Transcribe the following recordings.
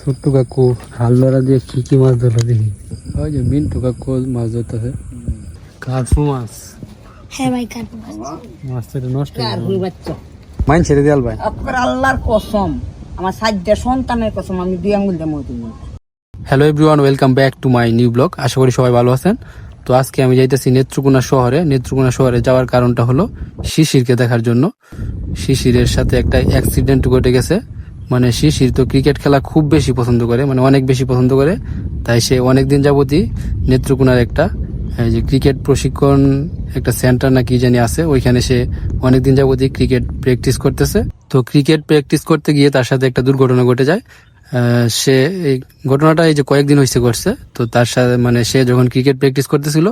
ছোট্ট কাকু হাল ধরা দিয়ে কি কি মাছ ধরলো দেখি। ওই যে মিন্টু কাকু মাছ ধরতেছে। কাকু মাছ। হ্যাঁ ভাই কাটবো মাছটা তো নষ্ট হুই বাচ্চা। মাইন ছেড়ে দিয়াল ভাই। আপনার আল্লাহর কসম আমার সাজ্জা সন্তানের কসম আমি দুই আঙ্গুল দেবো তুমি hello everyone welcome back to my new blog আশা করি সবাই ভালো আছেন। তো আজকে আমি যাইতেছি নেত্রকোনা শহরে। নেত্রকোনা শহরে যাওয়ার কারণটা হলো শিশিরকে দেখার জন্য। শিশিরের সাথে একটা অ্যাক্সিডেন্ট ঘটে গেছে। মানে শিশির তো ক্রিকেট খেলা খুব বেশি পছন্দ করে মানে অনেক বেশি পছন্দ করে। তাই সে অনেক দিন যাবতই নেত্রকোনার একটা, এই যে ক্রিকেট প্রশিক্ষণ একটা সেন্টার না কি জানি আছে, ওইখানে সে অনেকদিন যাবতই ক্রিকেট প্র্যাকটিস করতেছে। তো ক্রিকেট প্র্যাকটিস করতে গিয়ে তার সাথে একটা দুর্ঘটনা ঘটে যায়। সে এই ঘটনাটা এই যে কয়েকদিন হয়েছে করছে তো তার সাথে মানে সে যখন ক্রিকেট প্র্যাকটিস করতেছিল,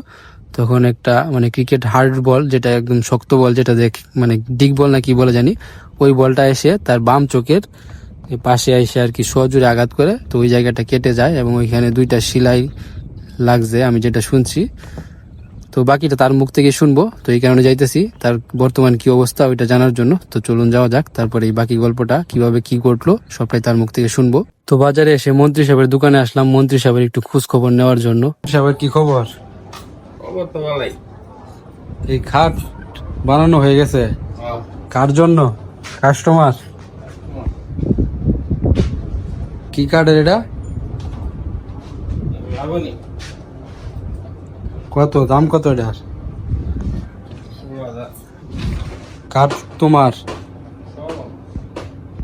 তখন একটা মানে ক্রিকেট হার্ড বল যেটা একদম শক্ত বল যেটা দেখ মানে ডিগ বল না কি বলে জানি, ওই বলটা এসে তার বাম চোখের পাশে এসে আর কি সজোরে আঘাত করে তো ওই জায়গাটা কেটে যায় এবং ওইখানে দুইটা সেলাই লাগছে আমি যেটা শুনছি। তো বাকিটা তার মুখ থেকে শুনব তো এই কারণে যাইতেছি। তার বর্তমান কি অবস্থা ওইটা জানার জন্য তো চলুন যাওয়া যাক। তারপরে এই বাকি গল্পটা কীভাবে কি ঘটলো সবটাই তার মুখ থেকে শুনব। তো বাজারে এসে মন্ত্রী সাহেবের দোকানে আসলাম মন্ত্রী সাহেবের একটু খোঁজ খবর নেওয়ার জন্য। সাহেবের কি খবর? এই খাট বানানো হয়ে গেছে। কার জন্য? কাস্টমার? কি কার্ডের এটা? কত? দাম কত এটার কার্ড তোমার।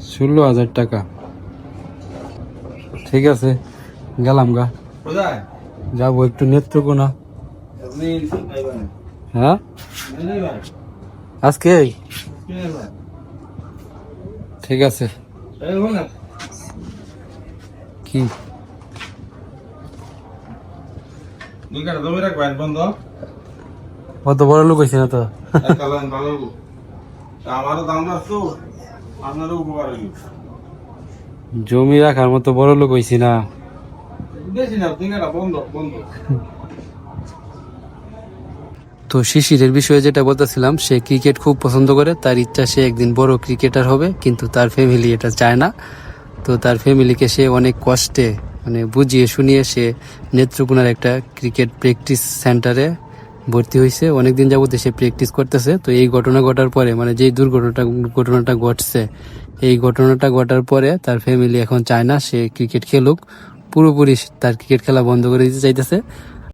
ষোলো। হাজার টাকা। ঠিক আছে গেলাম গা। যাব একটু নেত্রকোনা। হ্যাঁ? আজকে? ঠিক আছে। কি? অত বড় লোক হয়েছে না তো? আমারও দাম রাখতো আপনারও উপকার হইল জমি রাখার মতো বড় লোক হয়েছি না। তো শিশিরের বিষয়ে যেটা বলতেছিলাম সে ক্রিকেট খুব পছন্দ করে তার ইচ্ছা সে একদিন বড় ক্রিকেটার হবে কিন্তু তার ফ্যামিলি এটা চায় না। তো তার ফ্যামিলিকে সে অনেক কষ্টে মানে বুঝিয়ে শুনিয়ে সে নেত্রকোনার একটা ক্রিকেট প্র্যাকটিস সেন্টারে ভর্তি হয়েছে অনেকদিন যাবত সে প্র্যাকটিস করতেছে। তো এই ঘটনা ঘটার পরে মানে যেই দুর্ঘটনাটা, ঘটনাটা ঘটছে, এই ঘটনাটা ঘটার পরে তার ফ্যামিলি এখন চায় না সে ক্রিকেট খেলুক। পুরোপুরি তার ক্রিকেট খেলা বন্ধ করে দিতে চাইতেছে।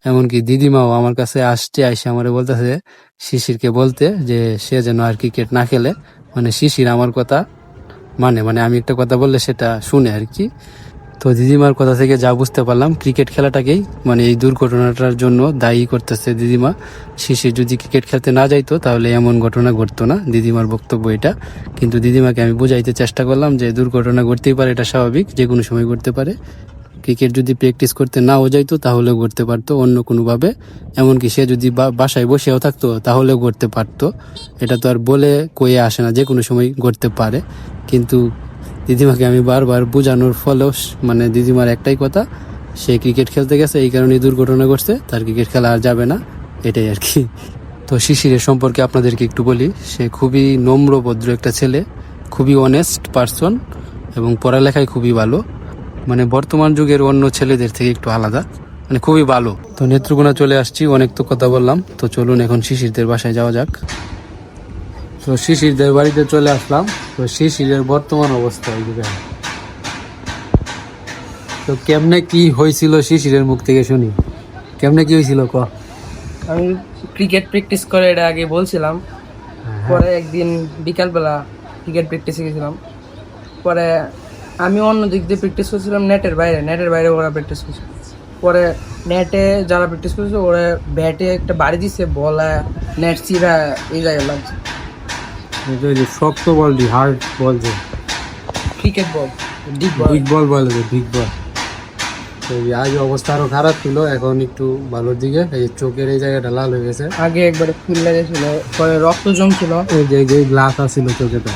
এমনকি দিদিমাও আমার কাছে আসছে, আইসে আমারে বলতেছে, শিশিরকে বলতে যে সে যেন আর ক্রিকেট না খেলে। মানে শিশির আমার কথা মানে মানে আমি একটা কথা বললে সেটা শুনে আর কি। তো দিদিমার কথা থেকে যা বুঝতে পারলাম, ক্রিকেট খেলাটাকেই মানে এই দুর্ঘটনাটার জন্য দায়ী করতেছে দিদিমা। শেষে যদি ক্রিকেট খেলতে না যাইতো, তাহলে এমন ঘটনা ঘটতো না, দিদিমার বক্তব্য এটা। কিন্তু দিদিমাকে আমি বুঝাইতে চেষ্টা করলাম যে দুর্ঘটনা ঘটতেই পারে, এটা স্বাভাবিক, যে কোনো সময় ঘটতে পারে। ক্রিকেট যদি প্র্যাকটিস করতে নাও যাইতো, তাহলেও করতে পারতো অন্য কোনোভাবে। এমনকি সে যদি বাসায় বসেও থাকতো, তাহলেও করতে পারতো। এটা তো আর বলে কয়ে আসে না, যে কোনো সময় করতে পারে। কিন্তু দিদিমাকে আমি বারবার বোঝানোর ফলেও মানে দিদিমার একটাই কথা, সে ক্রিকেট খেলতে গেছে, এই কারণে দুর্ঘটনা ঘটছে, তার ক্রিকেট খেলা আর যাবে না। এটাই আর কি। তো শিশিরের সম্পর্কে আপনাদেরকে একটু বলি, সে খুবই নম্র ভদ্র একটা ছেলে, খুবই অনেস্ট পার্সন এবং পড়ালেখায় খুবই ভালো। মানে বর্তমান যুগের অন্য ছেলেদের থেকে একটু আলাদা। মানে খুবই ভালো। তো নেত্রকোনা চলে আসছি অনেক তো কথা বললাম। তো চলুন এখন শিশিরদের বাসায় যাওয়া যাক। তো শিশিরদের বাড়িতে চলে আসলাম। তো শিশিরের বর্তমান অবস্থা এই তো কেমনে কি হয়েছিল শিশিরের মুখ থেকে শুনি? কেমনে কি হয়েছিল ক? আমি ক্রিকেট প্র্যাকটিস করে এটা আগে বলছিলাম। পরে একদিন বিকালবেলা ক্রিকেট প্র্যাকটিসে গেছিলাম। পরে আমি অন্য দিক দিয়ে প্র্যাকটিস করছিলাম নেটের বাইরে নেটের বাইরে ওরা প্র্যাকটিস করছে। পরে নেটে যারা প্র্যাকটিস করছে ওরা ব্যাটে একটা বাড়ি দিছে বলা নেট চিরা এই জায়গায় লাগছে। শক্ত বল দি হার্ড বল যে। Cricket ball deep ball big ball বলে যে বিগ বল তো এই আগে অবস্থা আরও খারাপ ছিল এখন একটু ভালোর দিকে। এই চোখের এই জায়গাটা লাল হয়ে গেছে। আগে একবারে ফুল লেগেছিল পরে রক্ত জমছিল। এই যে যে গ্লাস আছিল চোখেটা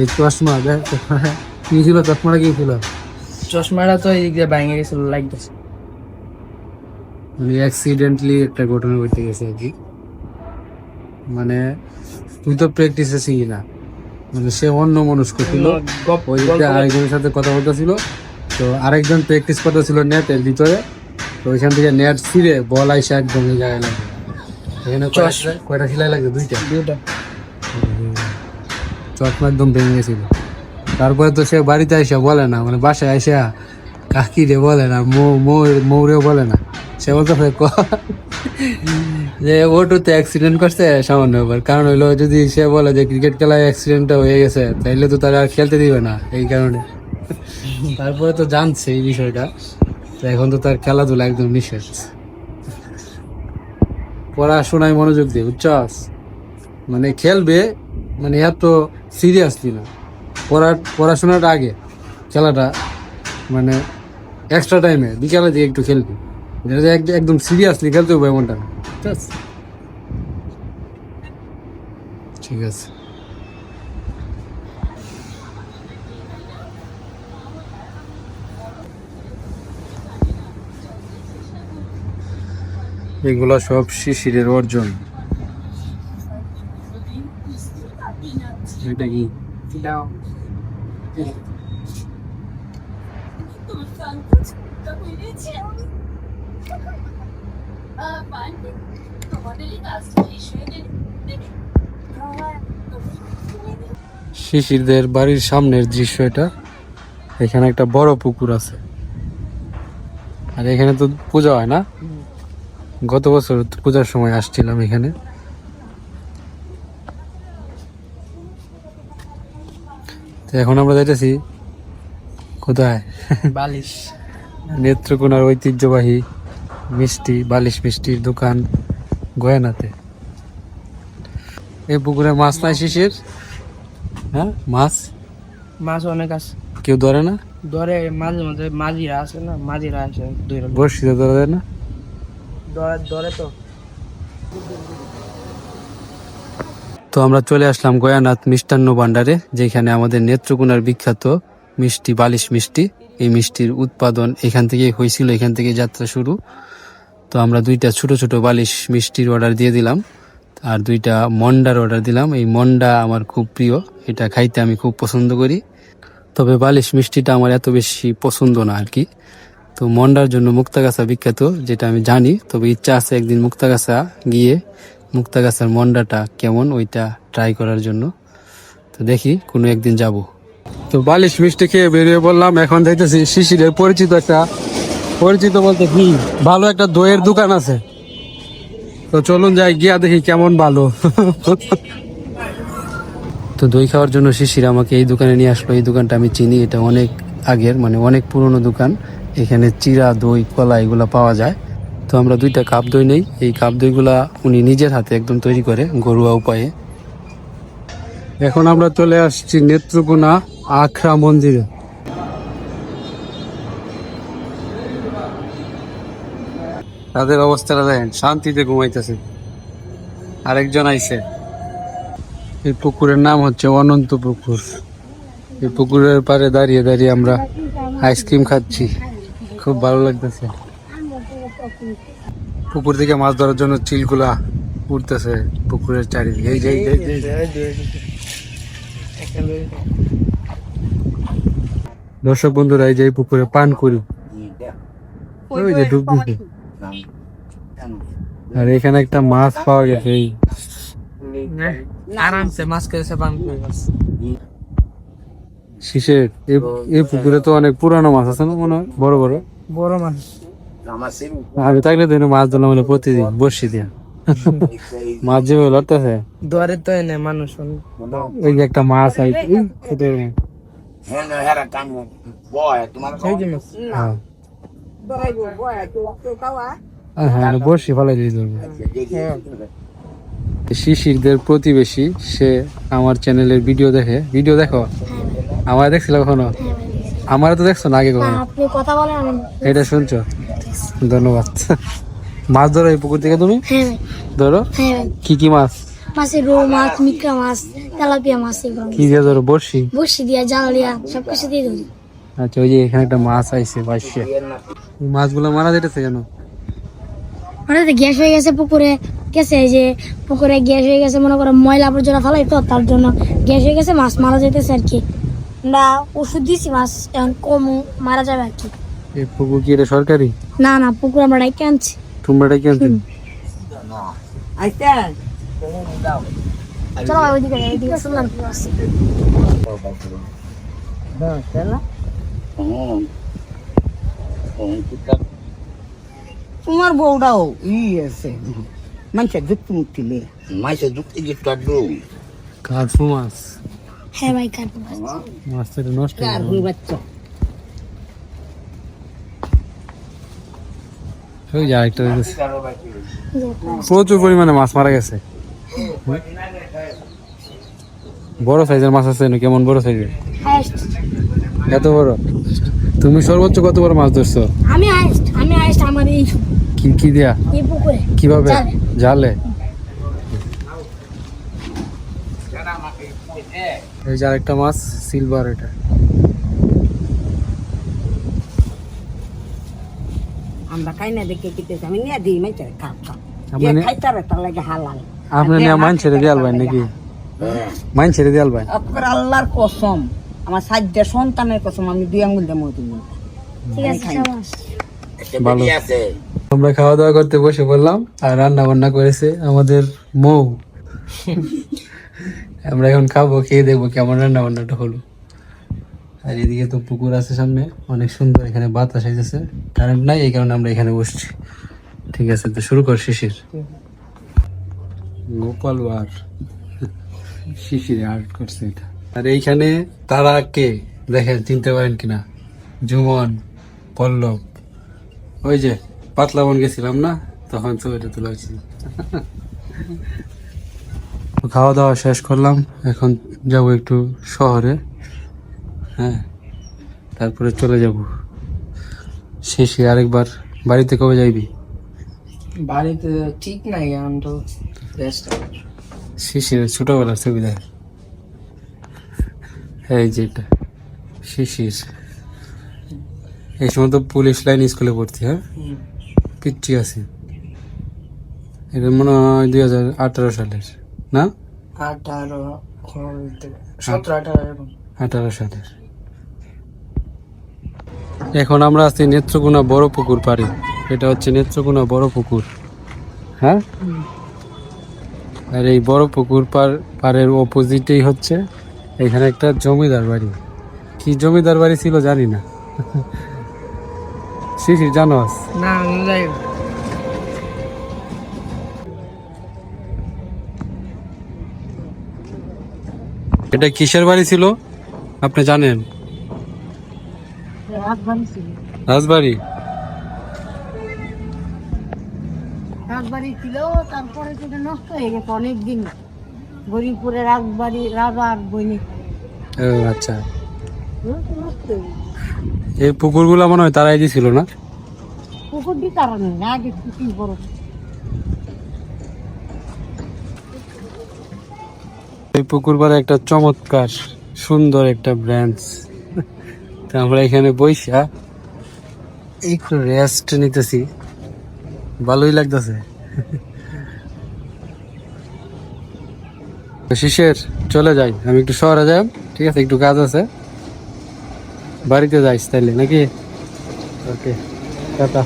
এই চশমা দেখ। কি ছিল চশমাটা কি ছিল চশমাটা তো এই দিক ভেঙে গেছিল লাগতেছে। মানে অ্যাক্সিডেন্টলি একটা ঘটনা ঘটে গেছে আর কি। মানে তুই তো প্র্যাকটিসে শিখি না। মানে সে অন্য ছিল। ওই দিকে আরেকজনের সাথে কথা বলতেছিল। তো আরেকজন প্র্যাকটিস করতেছিল নেটের ভিতরে। তো ওইখান থেকে নেট ছিঁড়ে বল আইসা একদম জায়গায় লাগবে এখানে কয়টা। সিলাই- লাগবে দুইটা? দুইটা। চশমা একদম ভেঙে গেছিল। তারপরে তো সে বাড়িতে আইসা বলে না মানে বাসায় আইসা কাকি রে বলে না মৌরেও বলে না। সে বলতে ক? যে ওটুতে অ্যাক্সিডেন্ট করছে সামান্য ব্যাপার কারণ হইল, যদি সে বলে যে ক্রিকেট খেলায় অ্যাক্সিডেন্টটা হয়ে গেছে, তাইলে তো তারা আর খেলতে দিবে না এই কারণে। তারপরে তো জানছে এই বিষয়টা। তো এখন তো তার খেলাধুলা একদম নিষেধ। পড়াশোনায় মনোযোগ দিয়ে বুঝছস? মানে খেলবে মানে এত সিরিয়াসলি না। পড়া পড়াশোনার আগে খেলাটা মানে এক্সট্রা টাইমে বিকালে দিয়ে একটু খেলবি। যেটা একদম সিরিয়াসলি খেলতে হবে এমনটা ঠিক আছে ঠিক আছে। এগুলো সব শিশিরের অর্জন। এটা কি? শিশিরদের বাড়ির সামনের দৃশ্য এটা। এখানে একটা বড় পুকুর আছে। আর এখানে তো পূজা হয় না? গত বছর পূজার সময় আসছিলাম এখানে। তো এখন আমরা যাইতেছি কোথায়? বালিশ। নেত্রকোনার ঐতিহ্যবাহী মিষ্টি বালিশ মিষ্টির দোকান গয়ানাতে। এই পুকুরে মাছ নাই শিশির? হ্যাঁ মাছ? মাছ অনেক আছে। কেউ ধরে না? ধরে মাঝে মাঝে মাঝিরা আছে না মাঝিরা আছে দুই বর্ষিতে ধরে দেয় না? ধরে তো। তো আমরা চলে আসলাম গয়ানাথ মিষ্টান্ন ভান্ডারে যেখানে আমাদের নেত্রকোনার বিখ্যাত মিষ্টি, বালিশ মিষ্টি। এই মিষ্টির উৎপাদন এখান থেকে হয়েছিল, এখান থেকে যাত্রা শুরু। তো আমরা দুইটা ছোট ছোট বালিশ মিষ্টির অর্ডার দিয়ে দিলাম, আর দুইটা মন্ডার অর্ডার দিলাম। এই মন্ডা আমার খুব প্রিয়, এটা খাইতে আমি খুব পছন্দ করি। তবে বালিশ মিষ্টিটা আমার এত বেশি পছন্দ না আর কি। তো মন্ডার জন্য মুক্তাগাছা বিখ্যাত, যেটা আমি জানি, তবে ইচ্ছা আছে একদিন মুক্তাগাছা গিয়ে মুক্তাগাছার মন্ডাটা কেমন ওইটা ট্রাই করার জন্য। তো দেখি কোনো একদিন যাব। তো বালিশ মিষ্টি খেয়ে বেরিয়ে বললাম এখন যাইতেছি শিশিরের পরিচিত একটা পরিচিত বলতে কি ভালো একটা দইয়ের দোকান আছে। তো চলুন যাই গিয়া দেখি কেমন ভালো। তো দই খাওয়ার জন্য শিশির আমাকে এই দোকানে নিয়ে আসলো। এই দোকানটা আমি চিনি এটা অনেক আগের মানে অনেক পুরনো দোকান। এখানে চিরা দই কলা এগুলো পাওয়া যায়। তো আমরা দুইটা কাপ দই নেই। এই কাপ দইগুলা উনি নিজের হাতে একদম তৈরি করে ঘরোয়া উপায়ে। এখন আমরা চলে আসছি নেত্রকোনা আখড়া মন্দিরে। তাদের অবস্থাটা দেখেন, শান্তিতে ঘুমাইতেছে। আরেকজন আইছে। এই পুকুরের নাম হচ্ছে অনন্ত পুকুর। এই পুকুরের পারে দাঁড়িয়ে দাঁড়িয়ে আমরা আইসক্রিম খাচ্ছি। খুব ভালো লাগতেছে। পুকুর থেকে মাছ ধরার জন্য চিলগুলা উঠতেছে পুকুরের চারিদিকে। এই যে দর্শক বন্ধুরা এই যে পুকুরে পান করি। ওই যে ডুবডুবি আর এখানে একটা মাছ পাওয়া গেছে এই। আরামসে মাছ কেসে পান করে শীষের এই পুকুরে তো অনেক পুরানো মাছ আছে না মনে হয়? বড় বড়? বড় মাছ। আমি থাকলে তো মাছ ধরলাম হলে প্রতিদিন বসি দিয়া। মাছ যেভাবে লড়তেছে ধরে তো এনে মানুষ ওই যে একটা মাছ আই খেতে যে হ্যাঁ। আর হ্যাঁ বসি ফেলাই দিয়ে ধরবো। শিশিরদের প্রতিবেশী সে আমার চ্যানেলের ভিডিও দেখে। ভিডিও দেখো? আমার দেখছিল কখনো? আমার তো দেখছ না আগে কখনো? আপনি কথা বলেন এটা শুনছো? ধন্যবাদ। মাছ ধরো এই পুকুর থেকে তুমি? হ্যাঁ। ধরো? হ্যাঁ। কি কি মাছ? রৌ মাছ মাছ তেলাপিয়া মাছ কি দিয়ে ধরো? বড়শি? দিয়া জাল দিয়া সব দিয়ে ধরি। আচ্ছা ওই যে এখানে একটা মাছ আইছে বাইশে। মাছগুলো মারা যেতেছে কেন? হঠাৎ গ্যাস হয়ে গেছে পুকুরে। গেছে এই যে পুকুরে গ্যাস হয়ে গেছে মনে করো ময়লা আবর্জনা ফেলাই তো তার জন্য গ্যাস হয়ে গেছে মাছ মারা যেতেছে আর কি। না ওষুধ দিছি মাছ এখন কম মারা যাবে আর কি। এই পুকুর কি এটা সরকারি? না না পুকুর আমরা ডাইকে আনছি। তোমরা এটা কি আনছো? আইতে চলো ওইদিকে ওইদিকে শুনলাম কি আছে। তোমার বউটাও ই আছে। মানুষের যুক্তি মুক্তি নিয়ে মাইসে যুক্তি গিফট কার্পু মাছ। হ্যাঁ ভাই কাটবো মাছটা নষ্ট হয়ে বাচ্চা। ওই যে প্রচুর পরিমাণে মাছ মারা গেছে। বড় সাইজের মাছ আছে না কেমন বড় সাইজের? এত বড়? তুমি সর্বোচ্চ কত বড় মাছ ধরছো? আমি আমি আমার এই কি কি দিয়া? কীভাবে? জালে। এই যে আরেকটা মাছ সিলভার এটা। আমরা খাই না দেখে কিতেছি আমি নিয়ে দিই মানুষের খাপ খাপ আপনি যে নে- খাইতে পারে তার লাগে হালাল। আপনি নিয়ে মাইন ছেড়ে নাকি? মাইন ছেড়ে আপনার আল্লাহর কসম আমার সাজ্জা সন্তানের কসম আমি দুই আঙ্গুল দেবো তুমি ঠিক আছে ভালো। আমরা খাওয়া দাওয়া করতে বসে পড়লাম আর রান্না বান্না করেছে আমাদের মৌ। আমরা এখন খাব খেয়ে দেখব কেমন রান্না বান্নাটা হলো। আর এদিকে তো পুকুর আছে সামনে অনেক সুন্দর এখানে বাতাস আইতেছে। কারেন্ট নাই এই কারণে আমরা এখানে বসছি। ঠিক আছে তো শুরু কর শিশির। গোপাল আর শিশির আর্ট করছে এটা। আর এইখানে তারা কে? দেখেন চিনতে পারেন কিনা? জুমন পল্লব। ওই যে পাতলা বন গেছিলাম না? তখন ছবিটা তোলা হয়েছিল খাওয়া দাওয়া শেষ করলাম। এখন যাব একটু শহরে। হ্যাঁ তারপরে চলে যাব। শেষে আরেকবার। বাড়িতে কবে যাইবি? বাড়িতে ঠিক নাই এখন তো শিশির ছোটবেলার ছবি দেখ। এই যে এটা শিশির। এই সময় তো পুলিশ লাইন স্কুলে পড়ছি হ্যাঁ? পিচ্ছি আছে। এটা মনে হয় দুই হাজার আঠারো সালের। না? আঠারো সতেরো আঠারো এরকম। আঠারো সালের এখন আমরা আছি নেত্রকোনা বড় পুকুর পাড়ে। এটা হচ্ছে নেত্রকোনা বড় পুকুর। হ্যাঁ? আর এই বড় পুকুর পার পাড়ের অপোজিটেই হচ্ছে এখানে একটা জমিদার বাড়ি। কি জমিদার বাড়ি ছিল জানি না। শিশির জানোস না। এটা কিসের বাড়ি ছিল? আপনি জানেন? রাজবাড়ি রাজবাড়ি? ছিল তারপরে সেটা নষ্ট হয়ে গেছে অনেকদিন। গরিবপুরে রাজবাড়ি রাজার আচ্ছা। এই পুকুরগুলো মনে হয় তারাই দিছিল না? পুকুর দি কারণে না আগে পুকুর বড় পুকুর একটা চমৎকার, সুন্দর একটা ব্রাঞ্চ তো আমরা এখানে বইসা একটু রেস্ট নিতেছি। ভালোই লাগতেছে। শিশের চলে যাই। আমি একটু শহরে যাই, ঠিক আছে? একটু কাজ আছে। বাড়িতে যাইস তাইলে, নাকি? Okay, tata.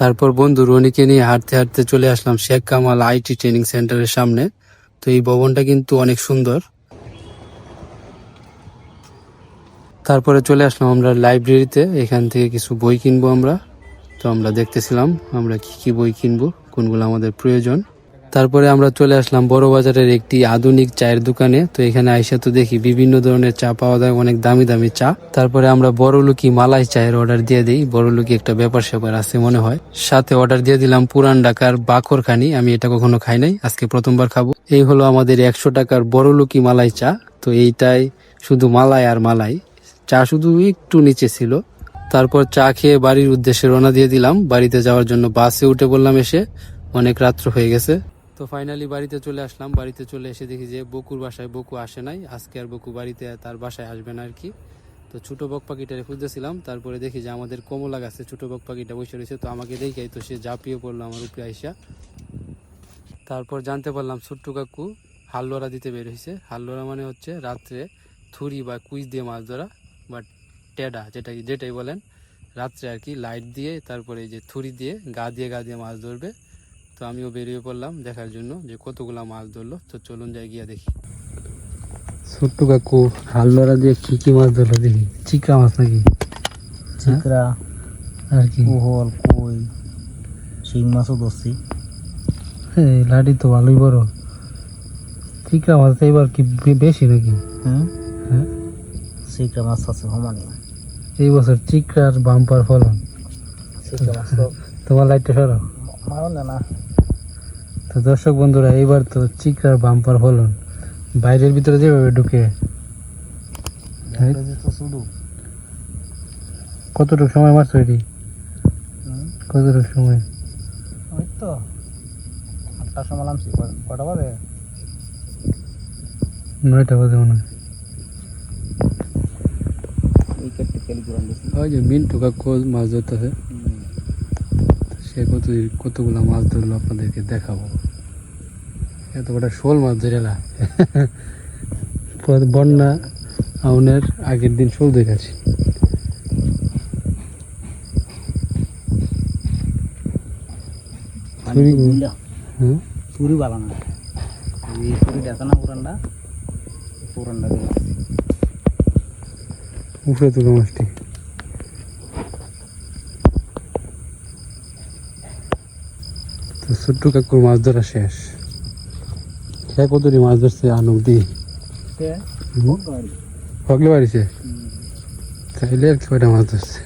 তারপর বন্ধু রনিকে নিয়ে হাঁটতে হাঁটতে চলে আসলাম শেখ কামাল আইটি ট্রেনিং সেন্টারের সামনে। তো এই ভবনটা কিন্তু অনেক সুন্দর। তারপরে চলে আসলাম আমরা লাইব্রেরিতে। এখান থেকে কিছু বই কিনবো আমরা। তো আমরা দেখতেছিলাম আমরা কি কি বই কিনবো, কোনগুলো আমাদের প্রয়োজন। তারপরে আমরা চলে আসলাম বড় বাজারের একটি আধুনিক চায়ের দোকানে। তো এখানে আইসা তো দেখি বিভিন্ন ধরনের চা পাওয়া যায়, অনেক দামি দামি চা। তারপরে আমরা বড় লুকি মালাই চায়ের অর্ডার দিয়ে দিই। বড় লুকি একটা ব্যাপার স্যাপার আছে মনে হয়। সাথে অর্ডার দিয়ে দিলাম পুরান ঢাকার বাকরখানি আমি এটা কখনো খাই নাই, আজকে প্রথমবার খাব। এই হলো আমাদের একশো টাকার বড় লুকি মালাই চা। তো এইটাই শুধু মালাই আর মালাই। চা শুধু একটু নিচে ছিল। তারপর চা খেয়ে বাড়ির উদ্দেশ্যে রওনা দিয়ে দিলাম। বাড়িতে যাওয়ার জন্য বাসে উঠে বললাম এসে। অনেক রাত্র হয়ে গেছে। তো ফাইনালি বাড়িতে চলে আসলাম। বাড়িতে চলে এসে দেখি যে বকুর বাসায় বকু আসে নাই। আজকে আর বকু বাড়িতে তার বাসায় আসবে না আর কি তো ছোট বক পাখিটারে খুঁজতেছিলাম। তারপরে দেখি যে আমাদের কমলা গাছে ছোট বক পাখিটা বসে রয়েছে। তো আমাকে দেখে তো সে ঝাঁপিয়ে পড়ল আমার উপরে আইসা। তারপর জানতে পারলাম ছোট্ট কাকু হাল্লোরা দিতে বের হয়েছে হাল্লোরা মানে হচ্ছে রাত্রে থুরি বা কুইজ দিয়ে মাছ ধরা বা টেডা যেটা যেটাই বলেন। রাত্রে আর কি লাইট দিয়ে, তারপরে এই যে থুরি দিয়ে গা দিয়ে গা দিয়ে মাছ ধরবে। তো আমিও বেরিয়ে পড়লাম দেখার জন্য যে কতগুলা মাছ ধরলো। তো চলুন যাই গিয়া দেখি। ছোট্ট কাকু হাল্লোরা দিয়ে কি কি মাছ ধরলো দেখি? চিকা মাছ নাকি? চিকরা আর কি? কোহল কই শিং মাছও ধরছি। এই লাঠি তো ভালোই বড়। চিকা মাছ এবার কি বেশি নাকি? হুম হ্যাঁ? চিকরা মাছ আছে সমানে। এই বছর চিকরার বাম্পার ফলন। চিকরা মাছ তো তোমার লাইটটা সরো। মারো না না। তো দর্শক বন্ধুরা এইবার তো চিকরার বাম্পার ফলন বাইরের ভিতরে যেভাবে ঢুকে কতটুকু সময় মারছো এটি? কতটুকু সময়? ওই তো আটটার সময় নামছি কটা বাজে? নয়টা বাজে মনে হয়। ওই যে মিন্টু কাকু মাছ ধরতেছে। সে কত কতগুলা মাছ ধরলো আপনাদেরকে দেখাবো। এত বড় শোল মাছ ধরে এলা বন্যা আউনের আগের দিন শোল চুরি বালা না। এই চুরি দেখা না পুরানটা? পুরানটা দিয়ে উপরে তুলো মাছটি তো ছোট্ট কাকুর মাছ ধরা শেষ। কতটি মাছ ধরছে আনুক দি। হগলে বাড়িছে? তাইলে কয়টা মাছ ধরছে?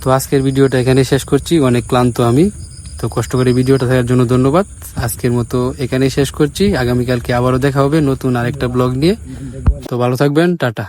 তো আজকের ভিডিওটা এখানে শেষ করছি অনেক ক্লান্ত আমি। তো কষ্ট করে ভিডিওটা দেখার জন্য ধন্যবাদ। আজকের মতো এখানেই শেষ করছি আগামীকালকে আবারও দেখা হবে নতুন আরেকটা ব্লগ নিয়ে। তো ভালো থাকবেন টাটা।